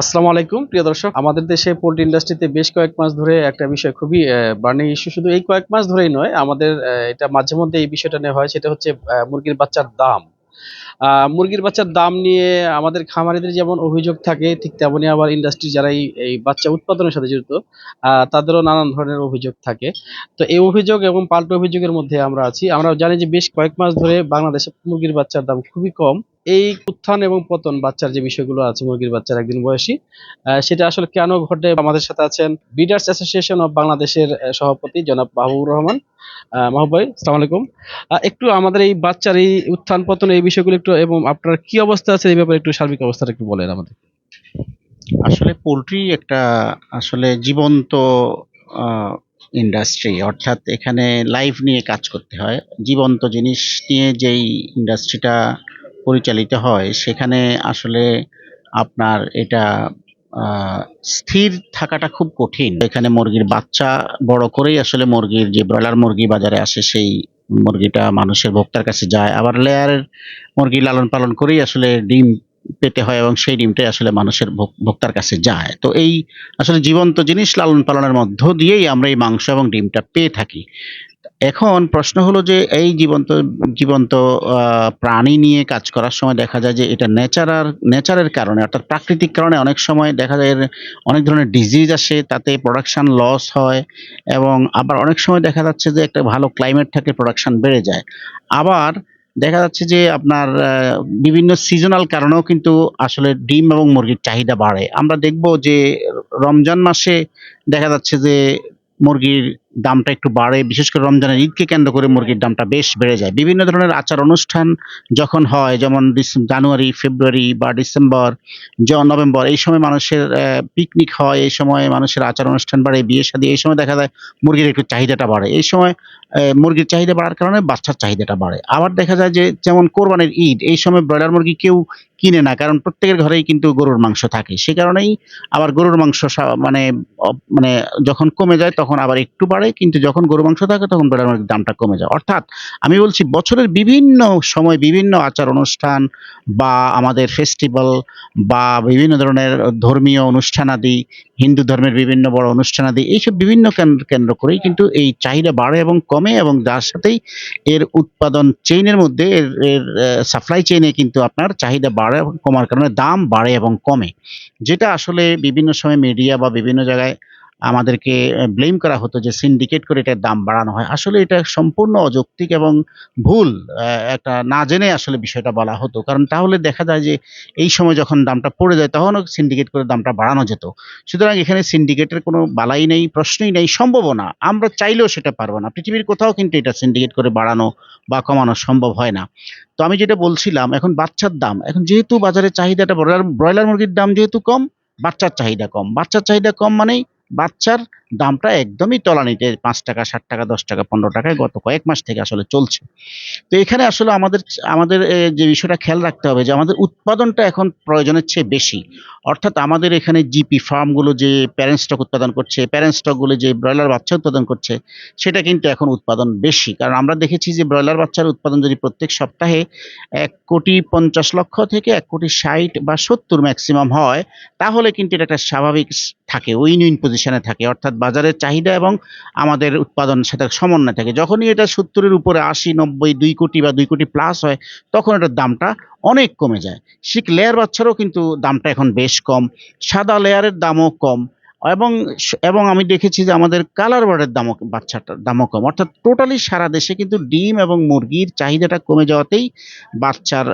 আসসালামু আলাইকুম প্রিয় দর্শক। আমাদের দেশে পোল্ট্রি ইন্ডাস্ট্রিতে বেশ কয়েক মাস ধরে একটা বিষয় খুবই বার্নিং ইস্যু। শুধু এই কয়েক মাস ধরেই নয় আমাদের এটা মাঝে মধ্যে এই বিষয়টা নেওয়া হয় সেটা হচ্ছে মুরগির বাচ্চার দাম। মুরগির বাচ্চার দাম নিয়ে আমাদের খামারিদের যেমন অভিযোগ থাকে ঠিক তেমনি আবার ইন্ডাস্ট্রি যারা এই বাচ্চা উৎপাদনের সাথে জড়িত আহ, তাদেরও নানান ধরনের অভিযোগ থাকে। তো এই অভিযোগ এবং পাল্টা অভিযোগের মধ্যে আমরা আছি। আমরা জানি যে বেশ কয়েক মাস ধরে বাংলাদেশে মুরগির বাচ্চার দাম খুবই কম। এই উত্থান এবং পতন বাচ্চার যে বিষয়গুলো আছে মুরগির বাচ্চার একদিন বয়সী সেটা আসলে কেন ঘটে? আমাদের সাথে আছেন বিডার্স অ্যাসোসিয়েশন অফ বাংলাদেশের সভাপতি জনাব মাহবুবুর রহমান। আহ, মাহবুব সালাম আলাইকুম। একটু আমাদের এই বাচ্চার এই উত্থান পতন এই বিষয়গুলো একটু এবং আপনার কি অবস্থা আছে এই ব্যাপারে একটু সার্বিক অবস্থাটা একটু বলেন আমাদের। আসলে পোলট্রি একটা আসলে জীবন্ত ইন্ডাস্ট্রি অর্থাৎ এখানে লাইফ নিয়ে কাজ করতে হয়। জীবন্ত জিনিস নিয়ে যেই ইন্ডাস্ট্রিটা পরিচালিত হয়, সেখানে আসলে আপনার এটা স্থির থাকাটা খুব কঠিন। এখানে মুরগির বাচ্চা বড় করেই আসলে মুরগির যে ব্রয়লার মুরগি বাজারে আসে, সেই মুরগিটা মানুষের ভোক্তার কাছে যায়। আবার লেয়ারের মুরগি লালন পালন করেই আসলে ডিম পেতে হয় এবং সেই ডিমটাই আসলে মানুষের ভোক- ভোক্তার কাছে যায়। তো এই আসলে জীবন্ত জিনিস লালন পালনের মধ্য দিয়েই আমরা এই মাংস এবং ডিমটা পেয়ে থাকি। এখন প্রশ্ন হলো যে এই জীবন্ত জীবন্ত প্রাণী নিয়ে কাজ করার সময় দেখা যায় যে এটা নেচারার নেচারের কারণে, অর্থাৎ প্রাকৃতিক কারণে অনেক সময় দেখা যায় এর অনেক ধরনের ডিজিজ আসে, তাতে প্রোডাকশান লস হয় এবং আবার অনেক সময় দেখা যাচ্ছে যে একটা ভালো ক্লাইমেট থাকলে প্রোডাকশান বেড়ে যায়। আবার দেখা যাচ্ছে যে আপনার বিভিন্ন সিজনাল কারণেও কিন্তু আসলে ডিম এবং মুরগির চাহিদা বাড়ে। আমরা দেখব যে রমজান মাসে দেখা যাচ্ছে যে মুরগির দামটা একটু বাড়ে। বিশেষ করে রমজানের ঈদকে কেন্দ্র করে মুরগির দামটা বেশ বেড়ে যায়। বিভিন্ন ধরনের আচার অনুষ্ঠান যখন হয়, যেমন জানুয়ারি, ফেব্রুয়ারি বা ডিসেম্বর নভেম্বর, এই সময় মানুষের পিকনিক হয়, এই সময় মানুষের আচার অনুষ্ঠান বাড়ে বিয়ে শাদী এই সময় দেখা যায় মুরগির একটু চাহিদাটা বাড়ে। এই সময় মুরগির চাহিদা বাড়ার কারণে বাচ্চার চাহিদাটা বাড়ে। আবার দেখা যায় যে, যেমন কোরবানির ঈদ, এই সময় ব্রয়লার মুরগি কেউ কিনে না, কারণ প্রত্যেকের ঘরেই কিন্তু গরুর মাংস থাকে। সে কারণেই আবার গরুর মাংস মানে মানে যখন কমে যায়, তখন আবার একটু বাড়ে। কিন্তু যখন গরু মাংস থাকে তখন ব্রয়লার মুরগির দামটা কমে যায়। অর্থাৎ আমি বলছি, বছরের বিভিন্ন সময় বিভিন্ন আচার অনুষ্ঠান বা আমাদের ফেস্টিভ্যাল বা বিভিন্ন ধরনের ধর্মীয় অনুষ্ঠানাদি হিন্দু ধর্মের বিভিন্ন বড় অনুষ্ঠানাদি এইসব বিভিন্ন কেন্দ্র কেন্দ্র করেই কিন্তু এই চাহিদা বাড়ে এবং কমে এবং যার সাথেই এর উৎপাদন চেইনের মধ্যে এর এর সাপ্লাই চেইনে কিন্তু আপনার চাহিদা বাড়ে এবং কমার কারণে দাম বাড়ে এবং কমে। যেটা আসলে বিভিন্ন সময় মিডিয়া বা বিভিন্ন জায়গায় আমাদেরকে ব্লেম করা হতো যে সিন্ডিকেট করে এটার দাম বাড়ানো হয়। আসলে এটা সম্পূর্ণ অযৌক্তিক এবং ভুল একটা না জেনে আসলে বিষয়টা বলা হতো। কারণ তাহলে দেখা যায় যে এই সময় যখন দামটা পড়ে যায়, তখনও সিন্ডিকেট করে দামটা বাড়ানো যেত। সুতরাং এখানে সিন্ডিকেটের কোনো বালাই নেই, প্রশ্নই নেই, সম্ভবও না। আমরা চাইলেও সেটা পারব না। পৃথিবীর কোথাও কিন্তু এটা সিন্ডিকেট করে বাড়ানো বা কমানো সম্ভব হয় না। তো আমি যেটা বলছিলাম, এখন বাচ্চার দাম। এখন যেহেতু বাজারে চাহিদাটা ব্রয়লার ব্রয়লার মুরগির দাম যেহেতু কম, বাচ্চার চাহিদা কম। বাচ্চার চাহিদা কম মানেই বাচ্চার দামটা একদমই তলানিতে পাঁচ টাকা ষাট টাকা, দশ টাকা, পনেরো টাকায় গত কয়েক মাস থেকে আসলে চলছে। তো এখানে আসলে আমাদের আমাদের যে বিষয়টা খেয়াল রাখতে হবে যে আমাদের উৎপাদনটা এখন প্রয়োজনের চেয়ে বেশি। অর্থাৎ আমাদের এখানে জিপি ফার্মগুলো যে প্যারেন্ট স্টক উৎপাদন করছে, প্যারেন্ট স্টকগুলো যে ব্রয়লার বাচ্চা উৎপাদন করছে, সেটা কিন্তু এখন উৎপাদন বেশি। কারণ আমরা দেখেছি যে ব্রয়লার বাচ্চার উৎপাদন যদি প্রত্যেক সপ্তাহে এক কোটি পঞ্চাশ লক্ষ থেকে এক কোটি ষাট বা সত্তর ম্যাক্সিমাম হয়, তাহলে কিন্তু এটা একটা স্বাভাবিক থাকে উইন উইন পজিশনে থাকে। অর্থাৎ বাজারের চাহিদা এবং আমাদের উৎপাদন সাথে সমন্বয় থাকে। যখনই এটা সত্তরের উপরে আশি, নব্বই, দুই কোটি বা দুই কোটি প্লাস হয়, তখন এটার দামটা অনেক কমে যায়। শিক লেয়ার বাচ্চারও কিন্তু দামটা এখন বেশ কম। সাদা লেয়ারের দামও কম। এবং এবং আমি দেখেছি যে আমাদের কালার বার্ডের দামও, বাচ্চাটার দামও কম। অর্থাৎ টোটালি সারা দেশে কিন্তু ডিম এবং মুরগির চাহিদাটা কমে যাওয়াতেই বাচ্চার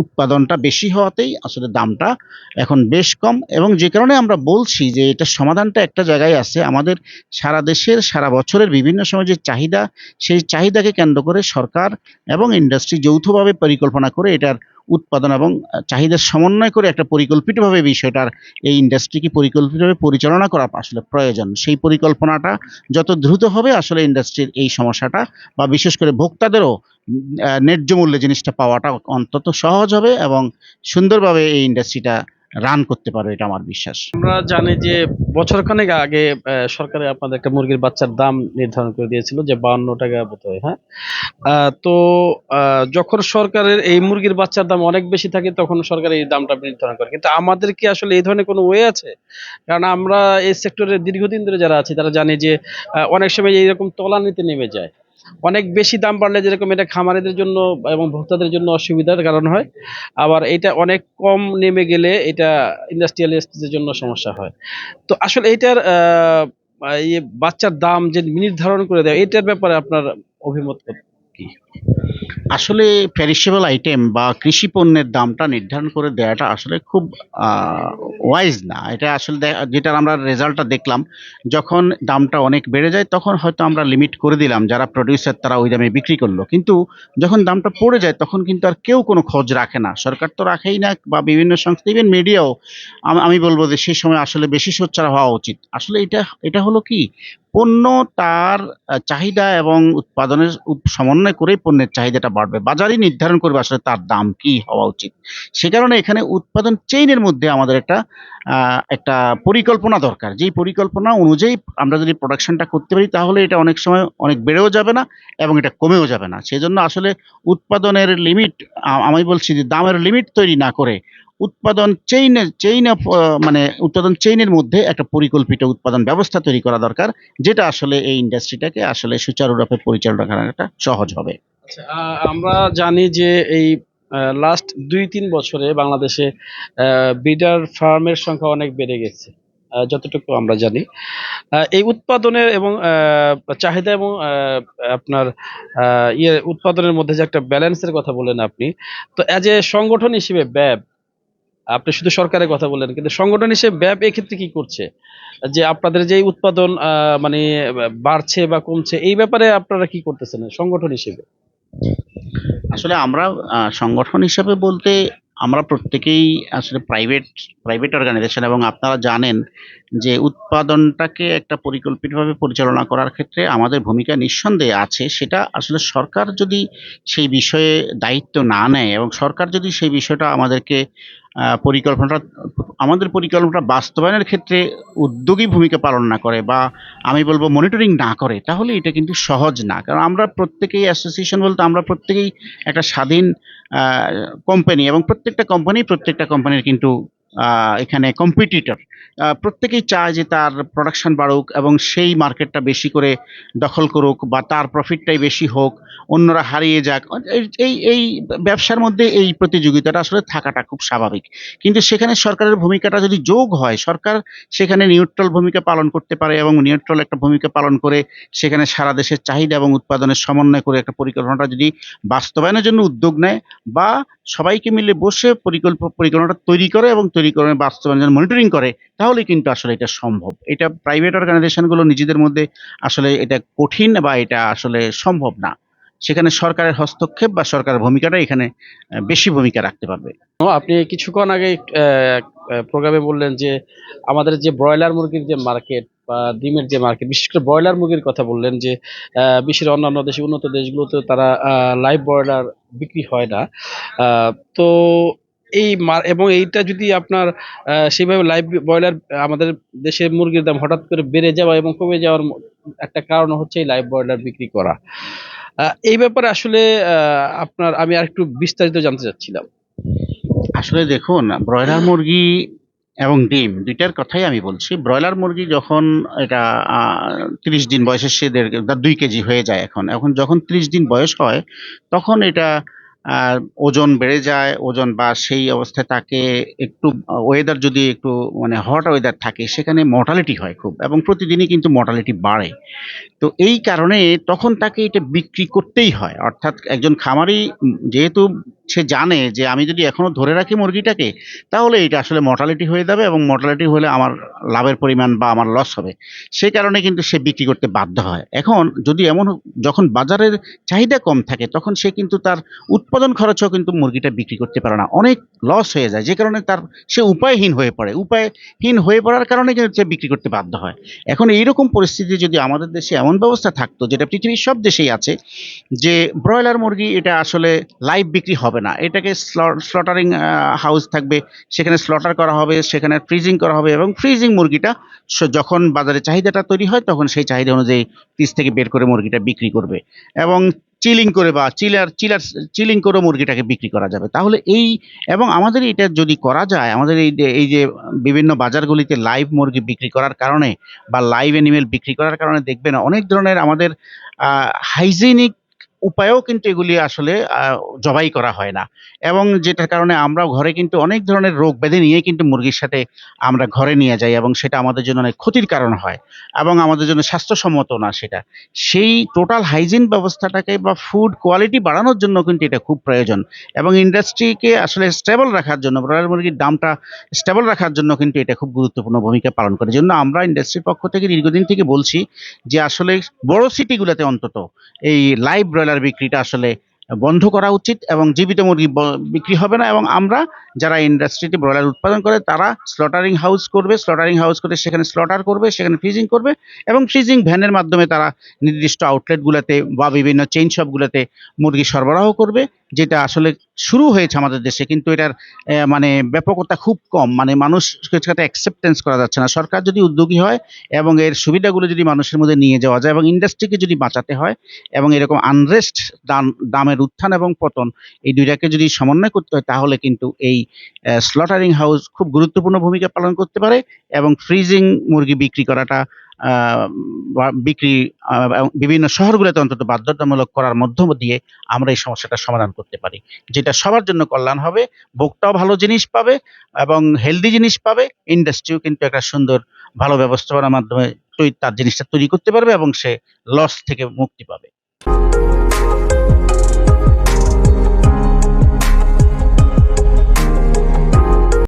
উৎপাদনটা বেশি হওয়াতেই আসলে দামটা এখন বেশ কম। এবং যে কারণে আমরা বলছি যে এটা সমাধানটা একটা জায়গায় আছে। আমাদের সারা দেশের, সারা বছরের বিভিন্ন সময় যে চাহিদা, সেই চাহিদাকে কেন্দ্র করে সরকার এবং ইন্ডাস্ট্রি যৌথভাবে পরিকল্পনা করে এটার উৎপাদন এবং চাহিদার সমন্বয় করে একটা পরিকল্পিতভাবে বিষয়টার এই ইন্ডাস্ট্রিকে পরিকল্পিতভাবে পরিচালনা করা আসলে প্রয়োজন। সেই পরিকল্পনাটা যত দ্রুত হবে আসলে ইন্ডাস্ট্রির এই সমস্যাটা বা বিশেষ করে ভোক্তাদেরও ন্যায্য মূল্যে জিনিসটা পাওয়াটা অন্তত সহজ হবে এবং সুন্দরভাবে এই ইন্ডাস্ট্রিটা রান করতে পারবে এটা আমার বিশ্বাস। আমরা জানি যে বছর খানেক আগে সরকারে আপনাদের একটা মুরগির বাচ্চার দাম নির্ধারণ করে দিয়েছিল যে বাউন্ন টাকা বোধ হয় তো যখন সরকারের এই মুরগির বাচ্চার দাম অনেক বেশি থাকে, তখন সরকার এই দামটা নির্ধারণ করে। কিন্তু আমাদের কি আসলে এই ধরনের কোনো ওয়ে আছে? কারণ আমরা এই সেক্টরে দীর্ঘদিন ধরে যারা আছি, তারা জানি যে অনেক সময় এইরকম তলানিতে নেমে যায়। অনেক বেশি দাম বাড়লে যেরকম এটা খামারিদের জন্য এবং ভোক্তাদের জন্য অসুবিধার কারণ হয়। আবার এটা অনেক কম নেমে গেলে এটা ইন্ডাস্ট্রিয়ালিস্টদের জন্য সমস্যা হয়। তো আসলে এটার বাচ্চার দাম যে নির্ধারণ করে দেয়, এটার ব্যাপারে আপনার অভিমত কি? আসলে প্যারিসেবল আইটেম বা কৃষি পণ্যের দামটা নির্ধারণ করে দেওয়াটা আসলে খুব ওয়াইজ না। এটা আসলে যেটার আমরা রেজাল্টটা দেখলাম, যখন দামটা অনেক বেড়ে যায়, তখন হয়তো আমরা লিমিট করে দিলাম, যারা প্রডিউসার তারা ওই দামে বিক্রি করল। কিন্তু যখন দামটা পড়ে যায়, তখন কিন্তু আর কেউ কোনো খোঁজ রাখে না। সরকার তো রাখেই না, বা বিভিন্ন সংস্থা ইভেন মিডিয়াও আমি বলব যে সেই সময় আসলে বেশি সোচ্চার হওয়া উচিত। আসলে এটা এটা হলো কি? পণ্য তার চাহিদা এবং উৎপাদনের সমন্বয় করেই পণ্যের চাহিদাটা বাড়বে। বাজারই নির্ধারণ করবে আসলে তার দাম কি হওয়া উচিত। সে কারণে এখানে উৎপাদন চেইনের মধ্যে আমাদের একটা একটা পরিকল্পনা দরকার। যেই পরিকল্পনা অনুযায়ী আমরা যদি প্রোডাকশনটা করতে পারি, তাহলে এটা অনেক সময় অনেক বেড়েও যাবে না এবং এটা কমেও যাবে না। সেই জন্য আসলে উৎপাদনের লিমিট আমি বলছি যে দামের লিমিট তৈরি না করে উৎপাদন চেইনের চেইন অফ মানে উৎপাদন চেইনের মধ্যে একটা পরিকল্পিত উৎপাদন ব্যবস্থা তৈরি করা দরকার যেটা আসলে এই ইন্ডাস্ট্রিটাকে আসলে সুচারুরূপে পরিচালনা করাটা সহজ হবে। আচ্ছা, আমরা জানি যে এই লাস্ট দুই তিন বছরে বাংলাদেশে বিডার ফার্মের সংখ্যা অনেক বেড়ে গেছে যতটুকু আমরা জানি। এই উৎপাদনের এবং চাহিদা এবং আপনার ইয়ে উৎপাদনের মধ্যে যে একটা ব্যালেন্সের কথা বলেন আপনি তো অ্যাজ এ সংগঠন হিসেবে ব্যাব আপনি শুধু সরকারের কথা বললেন, কিন্তু সংগঠন হিসেবে ব্যাব এক্ষেত্রে কি করছে? যে আপনাদের যে উৎপাদন মানে বাড়ছে বা কমছে, এই ব্যাপারে আপনারা কি করতেছেন সংগঠন হিসেবে? আসলে আমরা সংগঠন হিসেবে বলতে আমরা প্রত্যেকেই আসলে প্রাইভেট প্রাইভেট অর্গানাইজেশন এবং আপনারা জানেন যে উৎপাদনটাকে একটা পরিকল্পিতভাবে পরিচালনা করার ক্ষেত্রে আমাদের ভূমিকা নিঃসন্দেহে আছে। সেটা আসলে সরকার যদি সেই বিষয়ে দায়িত্ব না নেয় এবং সরকার যদি সেই বিষয়টা আমাদেরকে পরিকল্পনাটা, আমাদের পরিকল্পনাটা বাস্তবায়নের ক্ষেত্রে উদ্যোগী ভূমিকা পালন না করে বা আমি বলব মনিটরিং না করে, তাহলে এটা কিন্তু সহজ না। কারণ আমরা প্রত্যেকেই অ্যাসোসিয়েশন বলতে আমরা প্রত্যেকেই একটা স্বাধীন কোম্পানি এবং প্রত্যেকটা কোম্পানি প্রত্যেকটা কোম্পানির কিন্তু এখানে কম্পিটিটর প্রত্যেকেই চায় যে তার প্রোডাকশন বাড়ুক এবং সেই মার্কেটটা বেশি করে দখল করুক বা তার প্রফিটটাই বেশি হোক। অন্যরা হারিয়ে যাক। এই- এই ব্যবসার মধ্যে এই প্রতিযোগিতাটা আসলে থাকাটা খুব স্বাভাবিক। কিন্তু সেখানে সরকারের ভূমিকাটা যদি যোগ হয়, সরকার সেখানে নিউট্রাল ভূমিকা পালন করতে পারে এবং নিউট্রাল একটা ভূমিকা পালন করে সেখানে সারা দেশের চাহিদা এবং উৎপাদনের সমন্বয় করে একটা পরিকল্পনাটা যদি বাস্তবায়নের জন্য উদ্যোগ নেয় বা সবাইকে মিলে বসে পরিকল্প, পরিকল্পনাটা তৈরি করে এবং তৈরি করে বাস্তবায়নের মনিটরিং করে তাহলে কিন্তু আসলে এটা সম্ভব। এটা প্রাইভেট অর্গানাইজেশনগুলো নিজেদের মধ্যে আসলে এটা কঠিন বা এটা আসলে সম্ভব না। সেখানে সরকারের হস্তক্ষেপ বা সরকারের ভূমিকাটা এখানে বেশি ভূমিকা রাখতে পারবে। আপনি কিছুক্ষণ আগে প্রোগ্রামে বললেন যে আমাদের যে ব্রয়লার মুরগির যে মার্কেট বা ডিমের যে মার্কেট বিশেষ করে ব্রয়লার মুরগির কথা বললেন যে বিশ্বের অন্যান্য দেশে উন্নত দেশগুলোতে তারা লাইভ ব্রয়লার বিক্রি হয় না। তো এই এবং এইটা যদি আপনার আহ, সেইভাবে লাইভ ব্রয়লার আমাদের দেশের মুরগির দাম হঠাৎ করে বেড়ে যাওয়া এবং কমে যাওয়ার একটা কারণ হচ্ছে এই লাইভ ব্রয়লার বিক্রি করা। এই ব্যাপারে আসলে আপনার আমি আর একটু বিস্তারিত জানতে চাচ্ছিলাম। আসলে দেখুন, ব্রয়লার মুরগি এবং ডিম দুইটার কথাই আমি বলছি। ব্রয়লার মুরগি যখন এটা তিরিশ দিন বয়সে সে দুই কেজি হয়ে যায় এখন। এখন যখন ত্রিশ দিন বয়স হয়, তখন এটা ওজন বেড়ে যায়, ওজন বা সেই অবস্থায় তাকে একটু ওয়েদার যদি একটু মানে হট ওয়েদার থাকে, সেখানে মর্টালিটি হয় খুব এবং প্রতিদিনই কিন্তু মর্টালিটি বাড়ে। তো এই কারণে তখন তাকে এটা বিক্রি করতেই হয়। অর্থাৎ একজন খামারি যেহেতু সে জানে যে আমি যদি এখনও ধরে রাখি মুরগিটাকে, তাহলে এটা আসলে মর্টালিটি হয়ে যাবে এবং মর্টালিটি হলে আমার লাভের পরিমাণ বা আমার লস হবে। সেই কারণে কিন্তু সে বিক্রি করতে বাধ্য হয়। এখন যদি এমন যখন বাজারের চাহিদা কম থাকে, তখন সে কিন্তু তার উৎপাদন খরচেও কিন্তু মুরগিটা বিক্রি করতে পারে না। অনেক লস হয়ে যায়, যে কারণে তার সে উপায়হীন হয়ে পড়ে। উপায়হীন হয়ে পড়ার কারণে কিন্তু সে বিক্রি করতে বাধ্য হয়। এখন এইরকম পরিস্থিতি যদি আমাদের দেশে এমন ব্যবস্থা থাকতো, যেটা পৃথিবীর সব দেশেই আছে, যে ব্রয়লার মুরগি এটা আসলে লাইভ বিক্রি হবে না। এটাকে স্লটারিং হাউস থাকবে। সেখানে স্লটার করা হবে, সেখানে ফ্রিজিং করা হবে এবং ফ্রিজিং মুরগিটা যখন বাজারে চাহিদাটা তৈরি হয়, তখন সেই চাহিদা অনুযায়ী পিস থেকে বের করে মুরগিটা বিক্রি করবে এবং চিলিং করে বা চিলার চিলার চিলিং করে মুরগিটাকে বিক্রি করা যাবে। তাহলে এই এবং আমাদের এটা যদি করা যায়, আমাদের এই এই যে বিভিন্ন বাজারগুলিতে লাইভ মুরগি বিক্রি করার কারণে বা লাইভ অ্যানিমেল বিক্রি করার কারণে দেখবেন অনেক ধরনের আমাদের হাইজিনিক উপায়েও কিন্তু এগুলি আসলে জবাই করা হয় না। এবং যেটার কারণে আমরা ঘরে কিন্তু অনেক ধরনের রোগ ব্যাধি নিয়ে কিন্তু মুরগির সাথে আমরা ঘরে নিয়ে যাই এবং সেটা আমাদের জন্য অনেক ক্ষতির কারণ হয় এবং আমাদের জন্য স্বাস্থ্যসম্মত না সেটা। সেই টোটাল হাইজিন ব্যবস্থাটাকে বা ফুড কোয়ালিটি বাড়ানোর জন্য কিন্তু এটা খুব প্রয়োজন এবং ইন্ডাস্ট্রিকে আসলে স্টেবল রাখার জন্য ব্রয়লার মুরগির দামটা স্টেবল রাখার জন্য কিন্তু এটা খুব গুরুত্বপূর্ণ ভূমিকা পালন করে। জন্য আমরা ইন্ডাস্ট্রির পক্ষ থেকে দীর্ঘদিন থেকে বলছি যে আসলে বড় সিটিগুলোতে অন্তত এই লাইভ ব্রয়লার বিক্রিটা আসলে বন্ধ করা উচিত এবং জীবিত মুরগি বিক্রি হবে না এবং আমরা যারা ইন্ডাস্ট্রিতে ব্রয়লার উৎপাদন করে তারা স্লটারিং হাউস করবে স্লটারিং হাউস করে সেখানে স্লটার করবে, সেখানে ফ্রিজিং করবে এবং ফ্রিজিং ভ্যানের মাধ্যমে তারা নির্দিষ্ট আউটলেটগুলোতে বা বিভিন্ন চেইন শপগুলোতে মুরগি সরবরাহ করবে। যেটা আসলে শুরু হয়েছে আমাদের দেশে, কিন্তু এটার মানে ব্যাপকতা খুব কম। মানে মানুষ সেটাতে অ্যাকসেপ্টেন্স করা যাচ্ছে না। সরকার যদি উদ্যোগী হয় এবং এর সুবিধাগুলো যদি মানুষের মধ্যে নিয়ে যাওয়া যায় এবং ইন্ডাস্ট্রিকে যদি বাঁচাতে হয় এবং এরকম আনরেস্ট দাম দামের উত্থান এবং পতন এই দুইটাকে যদি সমন্বয় করতে হয়, তাহলে কিন্তু এই স্লটারিং হাউস খুব গুরুত্বপূর্ণ ভূমিকা পালন করতে পারে এবং ফ্রিজিং মুরগি বিক্রি করাটা বিক্রি বিভিন্ন শহরগুলোতে অন্তত বাধ্যতামূলক করার মধ্য দিয়ে আমরা এই সমস্যাটা সমাধান করতে পারি। যেটা সবার জন্য কল্যাণ হবে, ভোক্তাও ভালো জিনিস পাবে এবং হেলদি জিনিস পাবে ইন্ডাস্ট্রিও কিন্তু একটা সুন্দর, ভালো ব্যবস্থাপনার মাধ্যমে তার জিনিসটা তৈরি করতে পারবে এবং সে লস থেকে মুক্তি পাবে।